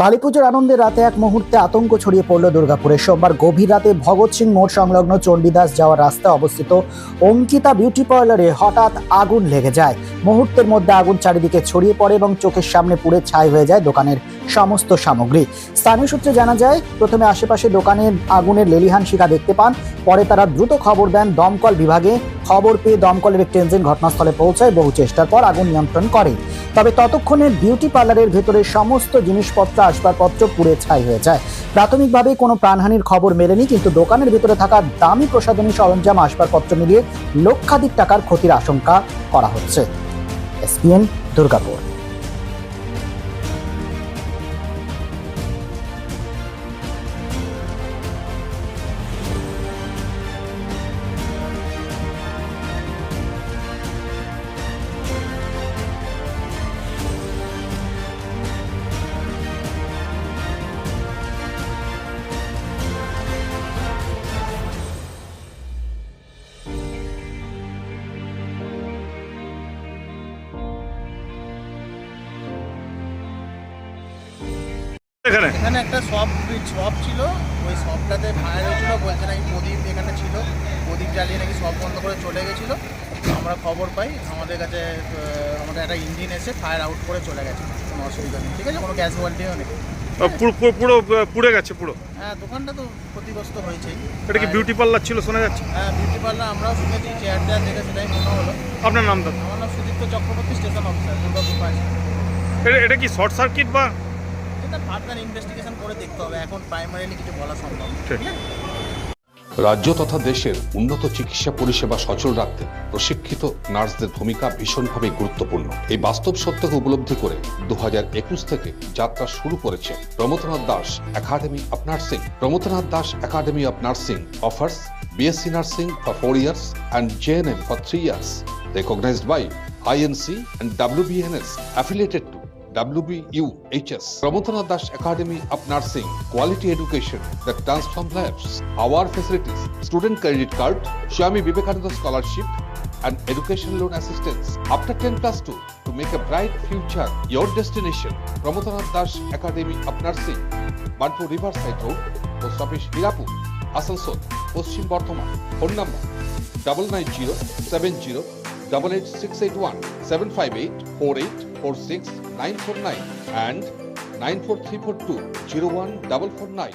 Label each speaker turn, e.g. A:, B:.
A: কালীপুজোর আনন্দের রাতে এক মুহূর্তে আতঙ্ক ছড়িয়ে পড়ল দুর্গাপুরে। সোমবার গভীর রাতে ভগৎ সিং মোড় সংলগ্ন চণ্ডীদাস যাওয়ার রাস্তায় অবস্থিত অঙ্কিতা বিউটি পার্লারে হঠাৎ আগুন লেগে যায়। মুহূর্তের মধ্যে আগুন চারিদিকে ছড়িয়ে পড়ে এবং চোখের সামনে পুড়ে ছাই হয়ে যায় দোকানের সমস্ত সামগ্রী। স্থানীয় সূত্রে জানা যায়, প্রথমে আশেপাশে দোকানের আগুনের লেলিহান শিখা দেখতে পান, পরে তারা দ্রুত খবর দেন দমকল বিভাগে। খবর পেয়ে দমকলের একটি ইঞ্জিন ঘটনাস্থলে পৌঁছায়, বহু চেষ্টার পর আগুন নিয়ন্ত্রণ করে। তবে ততক্ষণে বিউটি পার্লারের ভেতরে সমস্ত জিনিসপত্র আসবাবপত্র পুড়ে ছাই হয়ে যায়। প্রাথমিকভাবে কোনো প্রাণহানির খবর মেলেনি, কিন্তু দোকানের ভেতরে থাকা দামি প্রসাধনী সরঞ্জাম আসবাবপত্র মিলিয়ে লক্ষাধিক টাকার ক্ষতির আশঙ্কা করা হচ্ছে। এসপিএন দুর্গাপুর
B: এখানে?
C: এখানে একটা শপ শপ ছিল ওই শপটাতে ফায়ার হয়েছিল বলছে নাকি প্রদীপ এখানে ছিল প্রদীপ জ্বালিয়ে নাকি সব বন্ধ করে চলে গেছিল। আমরা খবর পাই আমাদের কাছে আমাদের একটা ইঞ্জিন এসে ফায়ার আউট করে চলে গেছে কোনো অসুবিধা নেই ঠিক আছে? কোনো ক্যাজুয়ালিটিও নেই।
B: পুরো পুড়ে গেছে পুরো?
C: হ্যাঁ দোকানটা তো ক্ষতিগ্রস্ত
B: এটা কি বিউটি পার্লার ছিল শোনা যাচ্ছে?
C: হ্যাঁ বিউটি পার্লার আমরাও শুনেছি চেয়ার টেয়ার দেখে সেটাই মনে হলো।
B: আপনার নাম দাদা?
C: আমার নাম সুদীপ্ত চক্রবর্তী স্টেশন অফিসার দুর্গাপুর
B: এটা কি শর্ট সার্কিট বা
C: এটা ফার্দার ইনভেস্টিগেশন করে দেখতে হবে। এখন প্রাইমারিলি কিছু বলা সম্ভব না।
B: ঠিক।
D: রাজ্য তথা দেশের উন্নত চিকিৎসা পরিষেবা সচল রাখতে প্রশিক্ষিত নার্সদের ভূমিকা ভীষণভাবে গুরুত্বপূর্ণ। এই বাস্তব সত্যকে উপলব্ধি করে দু একুশ থেকে যাত্রা শুরু করেছে Pramathanath Das academy of nursing. Pramathanath Das academy of nursing offers BSc nursing for four years and GNM for three years. Recognized by INC and WBNS affiliated to WBUHS. Pramotana Das Academy of Nursing, quality education that transforms lives. Our facilities, student credit card, Swami Vivekananda scholarship, and education loan assistance. After 10 plus 2, to make a bright future, your destination, Pramotana Das Academy of Nursing, Bantu Riverside Road, Post Office Hirapur, Asansol, Paschim Bardhaman. Phone number double nine zero seven zero double eight six eight one seven five eight four eight four six nine four nine and nine four three four two zero one double four nine.